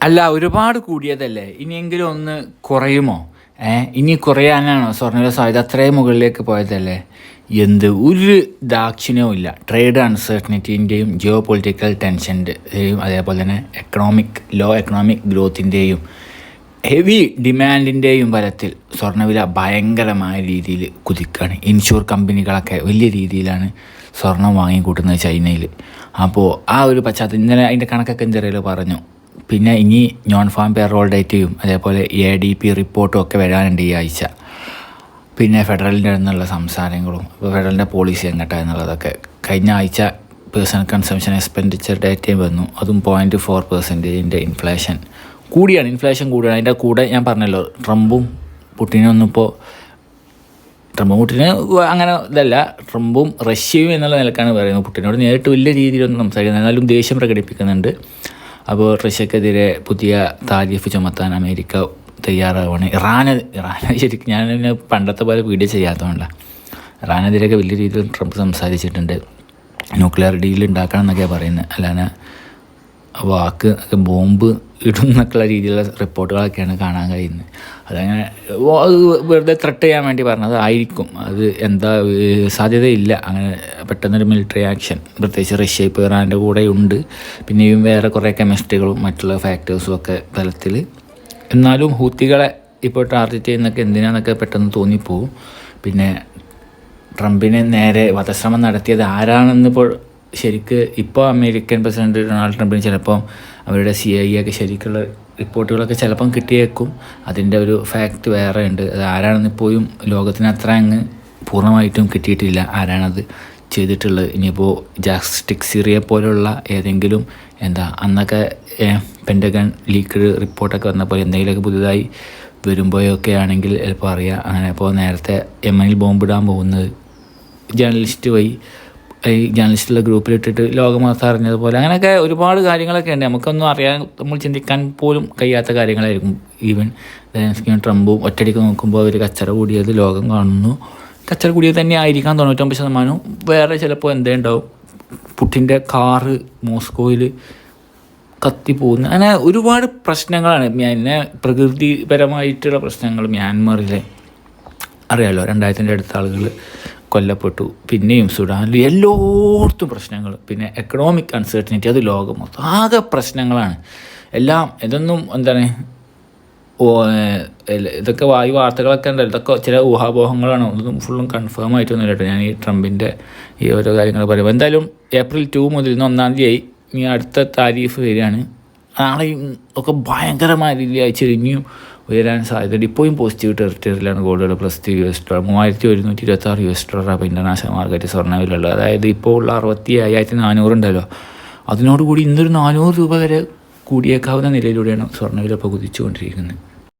അല്ല ഒരുപാട് കൂടിയതല്ലേ? ഇനിയെങ്കിലും ഒന്ന് കുറയുമോ? ഏ ഇനി കുറയാനാണോ സ്വർണവില സാധ്യത? അത്രയും മുകളിലേക്ക് പോയതല്ലേ? എന്ത് ഒരു ദാക്ഷിണ്യവും ഇല്ല. ട്രേഡ് അൺസർട്ടനിറ്റീന്റെയും ജിയോ പൊളിറ്റിക്കൽ ടെൻഷന്റെയും അതേപോലെ തന്നെ എക്കണോമിക് ലോ എക്കണോമിക് ഗ്രോത്തിന്റെയും ഹെവി ഡിമാൻഡിന്റെയും ഫലത്തിൽ സ്വർണവില ഭയങ്കരമായ രീതിയിൽ കുതിക്കുകയാണ് ഇൻഷുർ കമ്പനികളൊക്കെ വലിയ രീതിയിലാണ് സ്വർണം വാങ്ങിക്കൂട്ടുന്നത് ചൈനയിൽ. അപ്പോൾ ആ ഒരു പശ്ചാത്തലം ഇന്നലെ അതിന്റെ കണക്കൊക്കെ എന്തറിയാലോ പറഞ്ഞു. പിന്നെ ഇനി നോൺ ഫാം പേറോൾ ഡേറ്റയും അതേപോലെ എ ഡി പി റിപ്പോർട്ടും ഒക്കെ വരാനുണ്ട് ഈ ആഴ്ച. പിന്നെ ഫെഡറലിന്റെ നിന്നുള്ള സംസാരങ്ങളും ഇപ്പോൾ ഫെഡറലിന്റെ പോളിസി എങ്ങോട്ടാ എന്നുള്ളതൊക്കെ. കഴിഞ്ഞ ആഴ്ച പേഴ്സണൽ കൺസംഷൻ എക്സ്പെൻഡിച്ചർ ഡേറ്റയും വന്നു. അതും പോയിന്റ് ഫോർ പെർസെന്റേജിന്റെ ഇൻഫ്ലേഷൻ കൂടിയാണ് ഇൻഫ്ലേഷൻ കൂടിയാണ്. അതിന്റെ കൂടെ ഞാൻ പറഞ്ഞല്ലോ ട്രംപും പുട്ടിനും ഒന്നിപ്പോൾ ട്രംപും പുട്ടിന് അങ്ങനെ ഇതല്ല ട്രംപും റഷ്യയും എന്നുള്ള നിലക്കാണ് പറയുന്നത്. പുട്ടിനോട് നേരിട്ട് വലിയ രീതിയിലൊന്നും സംസാരിക്കുന്നത് എന്നാലും ദേഷ്യം പ്രകടിപ്പിക്കുന്നുണ്ട്. അപ്പോൾ റഷ്യക്കെതിരെ പുതിയ താരിഫ് ചുമത്താൻ അമേരിക്ക തയ്യാറാവുകയാണ് ഇറാന് ഇറാൻ ശരിക്കും ഞാൻ പണ്ടത്തെ പോലെ വീഡിയോ ചെയ്യാത്തതുകൊണ്ടാണ് ഇറാനെതിരെയൊക്കെ വലിയ രീതിയിൽ ട്രംപ് സംസാരിച്ചിട്ടുണ്ട്. ന്യൂക്ലിയർ ഡീൽ ഉണ്ടാക്കണം എന്നൊക്കെയാണ് പറയുന്നത് അല്ലാതെ വാക്ക് ബോംബ് ഇടും എന്നൊക്കെയുള്ള രീതിയിലുള്ള റിപ്പോർട്ടുകളൊക്കെയാണ് കാണാൻ കഴിയുന്നത്. അതങ്ങനെ അത് വെറുതെ ത്രട്ട് ചെയ്യാൻ വേണ്ടി പറഞ്ഞത് ആയിരിക്കും. അത് എന്താ സാധ്യതയില്ല. അങ്ങനെ പെട്ടെന്നൊരു മിലിറ്ററി ആക്ഷൻ പ്രത്യേകിച്ച് റഷ്യ ഇപ്പോൾ ഇറാന്റെ കൂടെ ഉണ്ട്. പിന്നെയും വേറെ കുറേ കെമിസ്ട്രികളും മറ്റുള്ള ഫാക്ടേഴ്സും ഒക്കെ തലത്തിൽ. എന്നാലും ഹൂത്തികളെ ഇപ്പോൾ ടാർഗറ്റ് ചെയ്യുന്നൊക്കെ എന്തിനാന്നൊക്കെ പെട്ടെന്ന് തോന്നിപ്പോവും. പിന്നെ ട്രംപിനെ നേരെ വധശ്രമം നടത്തിയത് ആരാണെന്ന് ഇപ്പോൾ ശരിക്ക് ഇപ്പോൾ അമേരിക്കൻ പ്രസിഡന്റ് ഡൊണാൾഡ് ട്രംപിന് ചിലപ്പം അവരുടെ സി ഐ ഒക്കെ ശരിക്കുള്ള റിപ്പോർട്ടുകളൊക്കെ ചിലപ്പം കിട്ടിയേക്കും. അതിന്റെ ഒരു ഫാക്റ്റ് വേറെ ഉണ്ട്. അത് ആരാണെന്ന് ഇപ്പോഴും ലോകത്തിന് അത്ര അങ്ങ് പൂർണമായിട്ടും കിട്ടിയിട്ടില്ല. ആരാണത് ചെയ്തിട്ടുള്ളത്? ഇനിയിപ്പോൾ ജാസ്റ്റിക് സിറിയെ പോലുള്ള ഏതെങ്കിലും എന്താ അന്നൊക്കെ പെൻഡഗൺ ലീക്ക് റിപ്പോർട്ടൊക്കെ വന്നപ്പോൾ എന്തെങ്കിലുമൊക്കെ പുതുതായി വരുമ്പോഴൊക്കെ ആണെങ്കിൽ ചിലപ്പോൾ അറിയാം. അങ്ങനെ ഇപ്പോൾ നേരത്തെ യമനിൽ ബോംബിടാൻ പോകുന്നത് ജേർണലിസ്റ്റ് വഴി ഈ ജേർണലിസ്റ്റുള്ള ഗ്രൂപ്പിലിട്ടിട്ട് ലോകമാസം അറിഞ്ഞതുപോലെ അങ്ങനെയൊക്കെ ഒരുപാട് കാര്യങ്ങളൊക്കെ ഉണ്ട്. നമുക്കൊന്നും അറിയാൻ നമ്മൾ ചിന്തിക്കാൻ പോലും കഴിയാത്ത കാര്യങ്ങളായിരിക്കും. ഈവൻ ലെൻസ്കിയും ട്രംപും ഒറ്റയടിക്ക് നോക്കുമ്പോൾ അവർ കച്ചറ കൂടിയത് ലോകം കാണുന്നു. കച്ചറ കൂടിയത് തന്നെ ആയിരിക്കാം തൊണ്ണൂറ്റൊമ്പത് ശതമാനവും. വേറെ ചിലപ്പോൾ എന്തേ ഉണ്ടാവും? പുട്ടിന്റെ കാറ് മോസ്കോയിൽ കത്തിപ്പോകുന്ന അങ്ങനെ ഒരുപാട് പ്രശ്നങ്ങളാണ്. പിന്നെ പ്രകൃതിപരമായിട്ടുള്ള പ്രശ്നങ്ങൾ മ്യാൻമറിലെ. അറിയാമല്ലോ രണ്ടായിരത്തിന്റെ അടുത്ത ആളുകൾ കൊല്ലപ്പെട്ടു. പിന്നെയും സുഡാനിൽ എല്ലായിടത്തും പ്രശ്നങ്ങൾ. പിന്നെ എക്കണോമിക് അൺസർട്ടനിറ്റി അത് ലോകം മൊത്തം. ആകെ പ്രശ്നങ്ങളാണ്. എല്ലാം ഇതൊന്നും എന്താണ് ഇതൊക്കെ വായു വാർത്തകളൊക്കെ ഉണ്ടല്ലോ. ഇതൊക്കെ ചില ഊഹാപോഹങ്ങളാണ്. ഒന്നും ഫുള്ളും കൺഫേം ആയിട്ടൊന്നും കേട്ടോ. ഞാൻ ഈ ട്രംപിന്റെ ഈ ഓരോ കാര്യങ്ങൾ പറയുമ്പോൾ. എന്തായാലും ഏപ്രിൽ ടു മുതൽ ഇന്ന് ഒന്നാം തീയതി ഇനി അടുത്ത താരീഫ് വരികയാണ്. നാളെയും ഒക്കെ ഭയങ്കരമായ രീതിയിൽ ചെരിഞ്ഞു ഉയരാൻ സാധ്യതയുണ്ട്. ഇപ്പോഴും positive ടെറിറ്ററിയിലാണ് gold plus three U S dollar മൂവായിരത്തി ഒരുന്നൂറ്റി ഇരുപത്തി ആറ് യു എസ് ഡോളർ അപ്പോൾ ഇന്റർനാഷണൽ മാർക്കറ്റ് സ്വർണവിലുള്ളത് അതായത് ഇപ്പോൾ ഉള്ള അറുപത്തി അയ്യായിരത്തി നാനൂറുണ്ടല്ലോ അതിനോടുകൂടി ഇന്നൊരു നാനൂറ് രൂപ വരെ കൂടിയേക്കാവുന്ന നിലയിലൂടെയാണ് സ്വർണവില ഇപ്പോൾ കുതിച്ചുകൊണ്ടിരിക്കുന്നത്